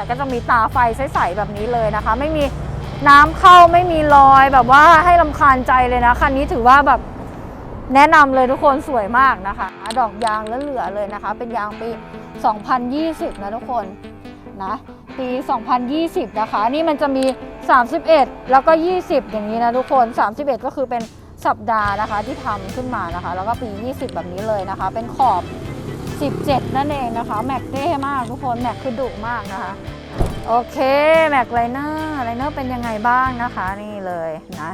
แต่ก็จะมีตาไฟใสๆแบบนี้เลยนะคะ ไม่มีน้ำเข้าไม่มีรอยแบบว่าให้ลำคาญใจเลยนะคันนี้ถือว่าแบบแนะนำเลยทุกคนสวยมากนะคะ ดอกยางแล้วเหลือเลยนะคะ เป็นยางปี 2020 นะทุกคนนะปี 2020 นะคะ นี่มันจะมี 31 แล้วก็ 20 อย่างนี้นะทุกคน 31 ก็คือเป็นสัปดาห์นะคะที่ทำขึ้นมานะคะ แล้วก็ปี 20 แบบนี้เลยนะคะ เป็นขอบ 17 นั่นเองนะคะ แม็กเท่มากทุกคน แม็กคือดุมากนะคะ โอเค แม็กไลเนอร์ไลเนอร์เป็นยังไงบ้างนะคะ นี่เลยนะ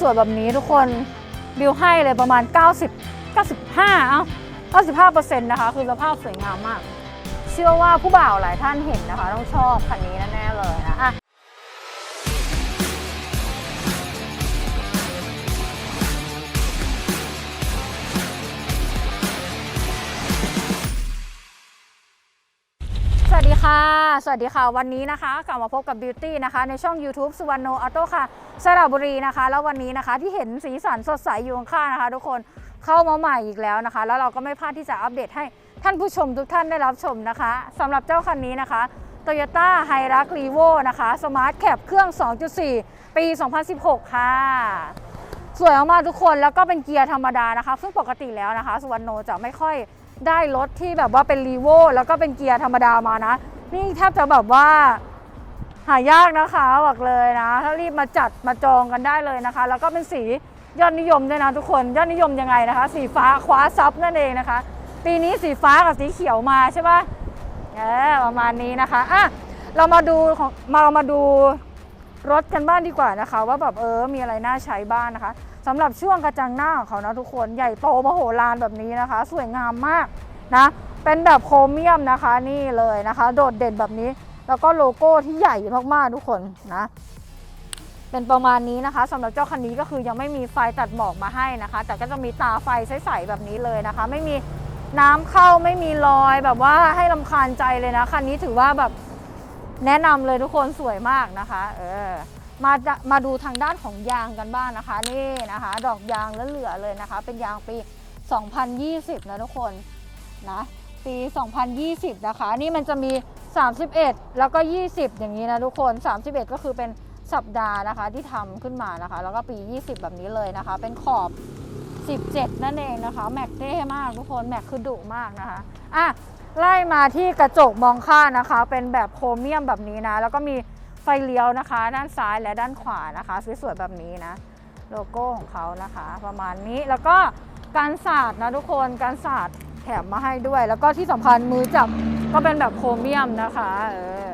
สวยๆแบบนี้ทุกคนบิวให้เลยประมาณ 90 95 เอ้า 95%นะคะ คือสภาพสวยงามมาก เชื่อว่าผู้บ่าวหลายท่านเห็นนะคะ ต้องชอบคันนี้แน่ๆเลยนะอะ ค่ะ สวัสดีค่ะ วันนี้นะคะกลับมาพบกับ Beauty นะคะ ในช่อง YouTube สุวรรณโนออโต้ค่ะ สระบุรีนะคะ แล้ววันนี้นะคะที่เห็นสีสันสดใสอยู่ข้างนะคะ ทุกคนเข้ามาใหม่อีกแล้วนะคะ แล้วเราก็ไม่พลาดที่จะอัปเดตให้ท่านผู้ชมทุกท่านได้รับชมนะคะสำหรับเจ้าคันนี้นะคะ Toyota h i r u x r e v o นะคะ Smart Cap เครื่อง 2.4 ปี 2016 ค่ะ สวยมากๆทุกคนแล้วก็เป็นเกียร์ธรรมดานะคะ ซึ่งปกติแล้วนะคะ สุวรรณโนจะไม่ค่อยได้รถที่แบบว่าเป็นรีโวแล้วก็เป็นเกียร์ธรรมดามานะ นี่แทบจะแบบว่าหายากนะคะบอกเลยนะถ้ารีบมาจัดมาจองกันได้เลยนะคะ แล้วก็เป็นสียอดนิยมด้วยนะทุกคนยอดนิยมยังไงนะคะ สีฟ้าคว้าซับนั่นเองนะคะ ปีนี้สีฟ้ากับสีเขียวมาใช่ปะเออประมาณนี้นะคะอะเรามาดูของมาเรามาดูรถกันบ้างดีกว่านะคะ ว่าแบบเออมีอะไรน่าใช้บ้างนะคะสำหรับช่วงกระจังหน้าของเขานะทุกคนใหญ่โตมโหฬารแบบนี้นะคะ สวยงามมากนะ เป็นแบบโครเมียมนะคะนี่เลยนะคะ โดดเด่นแบบนี้ แล้วก็โลโก้ที่ใหญ่มากๆทุกคนนะเป็นประมาณนี้นะคะสำหรับเจ้าคันนี้ก็คือยังไม่มีไฟตัดหมอกมาให้นะคะ แต่ก็จะมีตาไฟใสๆแบบนี้เลยนะคะ ไม่มีน้ำเข้าไม่มีรอยแบบว่าให้ลำคาญใจเลยนะคันนี้ถือว่าแบบแนะนำเลยทุกคนสวยมากนะคะเออมาจะมาดูทางด้านของยางกันบ้างนะคะ นี่นะคะ ดอกยางเหลือเลยนะคะ เป็นยางปี 2020 นะทุกคนนะ ปี 2020 นะคะ นี่มันจะมี 31 แล้วก็ 20 อย่างนี้นะทุกคน 31 ก็คือเป็นสัปดาห์นะคะที่ทำขึ้นมานะคะ แล้วก็ปี 20 แบบนี้เลยนะคะ เป็นขอบ 17 นั่นเองนะคะ แม็กเท่มากทุกคน แม็กคือดุมากนะคะอะไล่มาที่กระจกมองข้างนะคะ เป็นแบบโครเมียมแบบนี้นะ แล้วก็มีไฟเลี้ยวนะคะ ด้านซ้ายและด้านขวานะคะ สวยๆแบบนี้นะ โลโก้ของเขานะคะ ประมาณนี้แล้วก็การสาดนะทุกคนการสาดแถ มมาให้ด้วย แล้วก็ที่สำคัญมือจับก็เป็นแบบโครเมียมนะคะเออ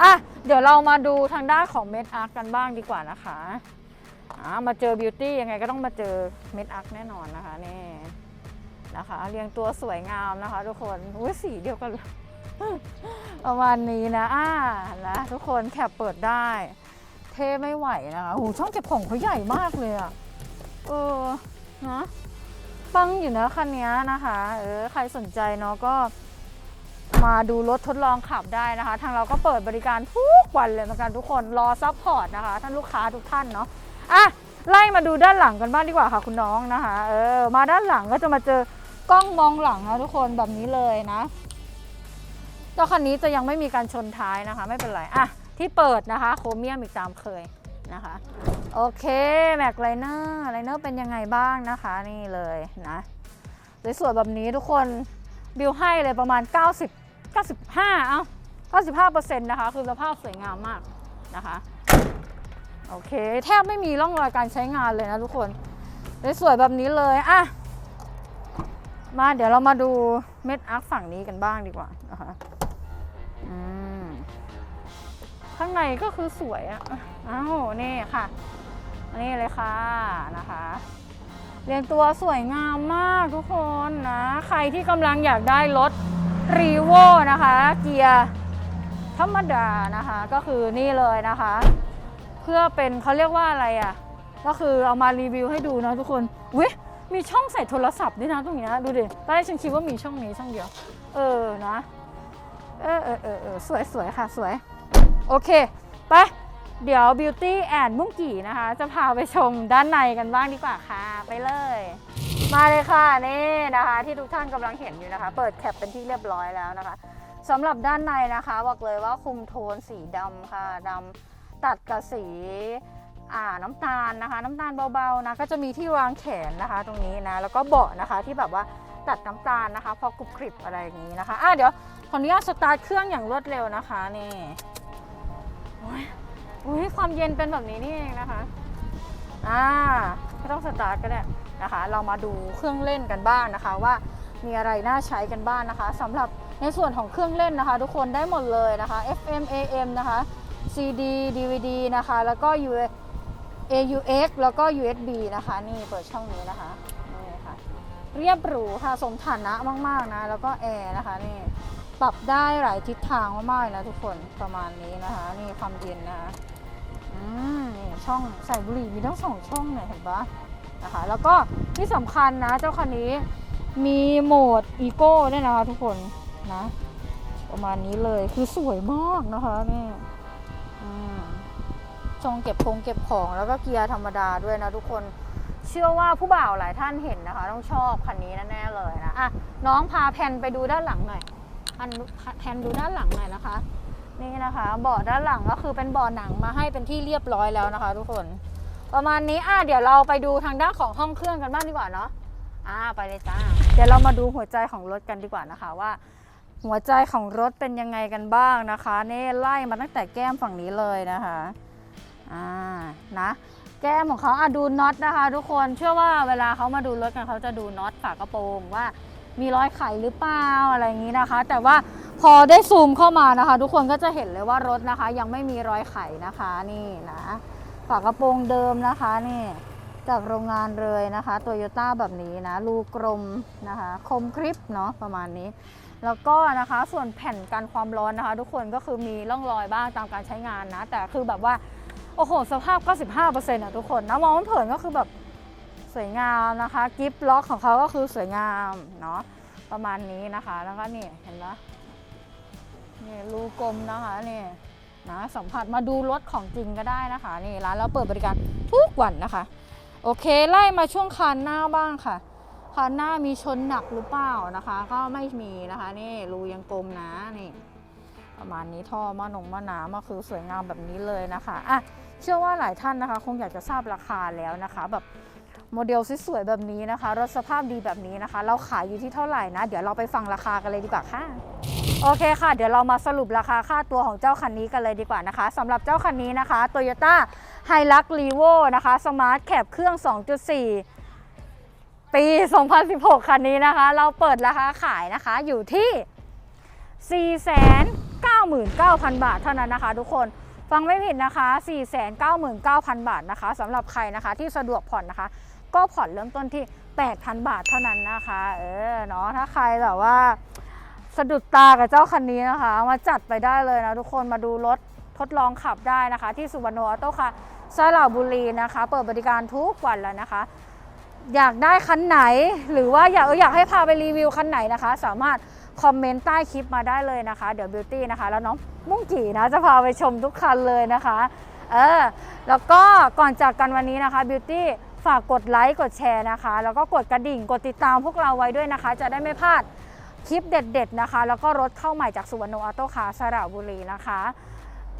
อะเดี๋ยวเรามาดูทางด้านของเม็ดอาร์กันบ้างดีกว่านะคะอ่ามาเจอบิวตี้ยังไงก็ต้องมาเจอเม็ดอาร์แน่นอนนะคะนี่นะคะเรียงตัวสวยงามนะคะ ทุกคนอุ้ยสีเดียวกันเลยประมาณนี้นะอ่านะทุกคนแคปเปิดได้ เท่ไม่ไหวนะคะโอ้โหช่องเก็บของเขาใหญ่มากเลยอะเออนะ ปังอยู่นะคันนี้นะคะ เออ ใครสนใจเนาะก็มาดูรถทดลองขับได้นะคะ ทางเราก็เปิดบริการทุกวันเลยเหมือนกันทุกคนรอซัพพอร์ตนะคะ ท่านลูกค้าทุกท่านเนาะอะไล่มาดูด้านหลังกันบ้างดีกว่าค่ะคุณน้องนะคะ เออ มาด้านหลังก็จะมาเจอกล้องมองหลังนะทุกคนแบบนี้เลยนะเจ้าคันนี้จะยังไม่มีการชนท้ายนะคะ ไม่เป็นไรอะที่เปิดนะคะ โครเมียมอีกตามเคย นะคะ โอเคแม็กไลเนอร์ไลเนอร์เป็นยังไงบ้างนะคะนี่เลยนะสวยๆแบบนี้ทุกคนบิวให้เลยประมาณ 90 95 เอ้า95%นะคะ คือสภาพสวยงามมากนะคะโอเค แทบไม่มีร่องรอยการใช้งานเลยนะทุกคนสวยๆแบบนี้เลยอะมาเดี๋ยวเรามาดูเม็ดอาร์คฝั่งนี้กันบ้างดีกว่านะคะอืม ข้างในก็คือสวยอะอ้าวนี่ค่ะ นี่เลยค่ะนะคะ เรียงตัวสวยงามมากทุกคนนะ ใครที่กำลังอยากได้รถรีโวนะคะ เกียร์ธรรมดานะคะ ก็คือนี่เลยนะคะ เพื่อเป็นเขาเรียกว่าอะไรอะ ก็คือเอามารีวิวให้ดูนะทุกคนวิมีช่องใส่โทรศัพท์ด้วยนะตรงนี้ดูดิตอนแรกฉันคิดว่ามีช่องนี้ช่องเดียว เออนะ เออเออเออเออสวยสวยค่ะสวย โอเค ไป เดี๋ยว Beauty and มุ่งกี่นะคะ จะพาไปชมด้านในกันบ้างดีกว่าค่ะ ไปเลย มาเลยค่ะนี่นะคะ ที่ทุกท่านกำลังเห็นอยู่นะคะ เปิดแคปเป็นที่เรียบร้อยแล้วนะคะสำหรับด้านในนะคะ บอกเลยว่าคุมโทนสีดำค่ะดำตัดกับสีน้ำตาลนะคะ น้ำตาลเบาๆนะก็จะมีที่วางแขนนะคะ ตรงนี้นะแล้วก็เบาะนะคะที่แบบว่าตัดน้ำตาลนะคะ พอกรุบกริบอะไรอย่างนี้นะคะอะเดี๋ยวขออนุญาตสตาร์ทเครื่องอย่างรวดเร็วนะคะนี่ อ้ยอุ้ยความเย็นเป็นแบบนี้นี่เองนะคะ อ่าไม่ต้องสตาร์ทก็ได้นะคะ เรามาดูเครื่องเล่นกันบ้างนะคะว่ามีอะไรน่าใช้กันบ้างนะคะสำหรับในส่วนของเครื่องเล่นนะคะ ทุกคนได้หมดเลยนะคะ FM AM นะคะ CD DVD นะคะ แล้วก็ U AUX แล้วก็ USB นะคะ นี่เปิดช่องนี้นะคะนี่ค่ะเรียบหรูค่ะสมฐานะมาก ๆ นะ แล้วก็แอร์นะคะนี่ ปรับได้หลายทิศทางมากๆเลยนะทุกคนประมาณนี้นะคะนี่ความเย็นนะคะอืมนี่ช่องใส่บุหรี่มีทั้งสองช่องเนี่ยเห็นปะนะคะแล้วก็ที่สำคัญนะเจ้าคันนี้มีโหมดอีโก้ด้วยนะคะทุกคนนะประมาณนี้เลยคือสวยมากนะคะนี่อืมช่องเก็บพงเก็บของแล้วก็เกียร์ธรรมดาด้วยนะทุกคนเชื่อว่าผู้บ่าวหลายท่านเห็นนะคะ ต้องชอบคันนี้แน่ๆเลยนะอะน้องพาแพนไปดูด้านหลังหน่อยันแพนดูด้านหลังหน่อยนะคะ นี่นะคะเบาะด้านหลังก็คือเป็นเบาะหนังมาให้เป็นที่เรียบร้อยแล้วนะคะ ทุกคน ประมาณนี้อะเดี๋ยวเราไปดูทางด้านของห้องเครื่องกันบ้างดีกว่าเนาะอ่าไปเลยจ้าเดี๋ยวเรามาดูหัวใจของรถกันดีกว่านะคะว่า หัวใจของรถเป็นยังไงกันบ้างนะคะนี่ไล่มาตั้งแต่แก้มฝั่งนี้เลยนะคะอ่านะแก้มของเขาอะดูน็อตนะคะ ทุกคนเชื่อว่าเวลาเขามาดูรถกันเขาจะดูน็อตฝากระโปรงว่า มีรอยไขหรือเปล่าอะไรอย่างนี้นะคะ แต่ว่าพอได้ซูมเข้ามานะคะ ทุกคนก็จะเห็นเลยว่ารถนะคะ ยังไม่มีรอยไขนะคะนี่นะฝากระโปรงเดิมนะคะนี่จากโรงงานเลยนะคะโตโยต้าแบบนี้นะรูกลมนะคะคมคลิปเนาะประมาณนี้ แล้วก็นะคะส่วนแผ่นกันความร้อนนะคะ ทุกคนก็คือมีร่องรอยบ้างตามการใช้งานนะ แต่คือแบบว่า โอ้โห สภาพ 95%อะทุกคนนะมองเผินก็คือแบบ สวยงามนะคะกิฟต์ล็อกของเขาก็คือสวยงามเนาะประมาณนี้นะคะแล้วก็นี่เห็นไหมนี่รูกลมนะคะนี่นะสัมผัสมาดูรถของจริงก็ได้นะคะนี่ร้านเราเปิดบริการทุกวันนะคะ โอเคไล่มาช่วงคานหน้าบ้างค่ะคานหน้ามีชนหนักหรือเปล่านะคะ ก็ไม่มีนะคะนี่รูยังกลมนะนี่ ประมาณนี้ท่อมะนงมะน้ำก็คือสวยงามแบบนี้เลยนะคะอะเชื่อว่าหลายท่านนะคะ คงอยากจะทราบราคาแล้วนะคะ แบบ โมเดลสวยๆแบบนี้นะคะ รถสภาพดีแบบนี้นะคะ เราขายอยู่ที่เท่าไหร่นะ เดี๋ยวเราไปฟังราคากันเลยดีกว่าค่ะ โอเคค่ะ เดี๋ยวเรามาสรุปราคาค่าตัวของเจ้าคันนี้กันเลยดีกว่านะคะสำหรับเจ้าคันนี้นะคะ Toyota h i l u x r e v o นะคะ Smart Cap เครื่อง 2.4 ปี 2016 คันนี้นะคะ เราเปิดราคาขายนะคะอยู่ที่ 499,000 บาทเท่านั้นนะคะทุกคนฟังไม่ผิดนะคะ 499,000 บาทนะคะสำหรับใครนะคะที่สะดวกผ่อนนะคะ ก็ผ่อนเริ่มต้นที่ 8,000 บาทเท่านั้นนะคะ เออเนาะถ้าใครแบบว่าสะดุดตากับเจ้าคันนี้นะคะ มาจัดไปได้เลยนะทุกคนมาดูรถทดลองขับได้นะคะ ที่สุวรรณออโต้ค่ะสระบุรีนะคะ เปิดบริการทุกวันแล้วนะคะ อยากได้คันไหน หรือว่าอยากอยากให้พาไปรีวิวคันไหนนะคะ สามารถคอมเมนต์ใต้คลิปมาได้เลยนะคะ เดี๋ยวบิวตี้นะคะ แล้วน้องมุ่งกี่นะจะพาไปชมทุกคันเลยนะคะ เออ แล้วก็ก่อนจากกันวันนี้นะคะบิวตี้ ฝากกดไลค์กดแชร์นะคะ แล้วก็กดกระดิ่งกดติดตามพวกเราไว้ด้วยนะคะ จะได้ไม่พลาดคลิปเด็ด ๆ นะคะ แล้วก็รถเข้าใหม่จากสุวรรณออโต้คาสระบุรีนะคะ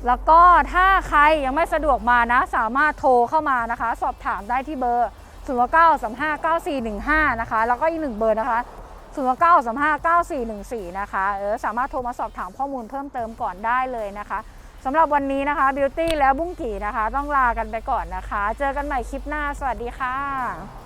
แล้วก็ถ้าใครยังไม่สะดวกมานะ สามารถโทรเข้ามานะคะ สอบถามได้ที่เบอร์0 9 3 5 9 4 1 5นะคะ แล้วก็อีกหนึ่งเบอร์นะคะ0 9 3 5 9 4 1 4นะคะ เออ สามารถโทรมาสอบถามข้อมูลเพิ่มเติมก่อนได้เลยนะคะ สำหรับวันนี้นะคะบิวตี้และบุ้งกี่นะคะ ต้องลากันไปก่อนนะคะ เจอกันใหม่คลิปหน้า สวัสดีค่ะ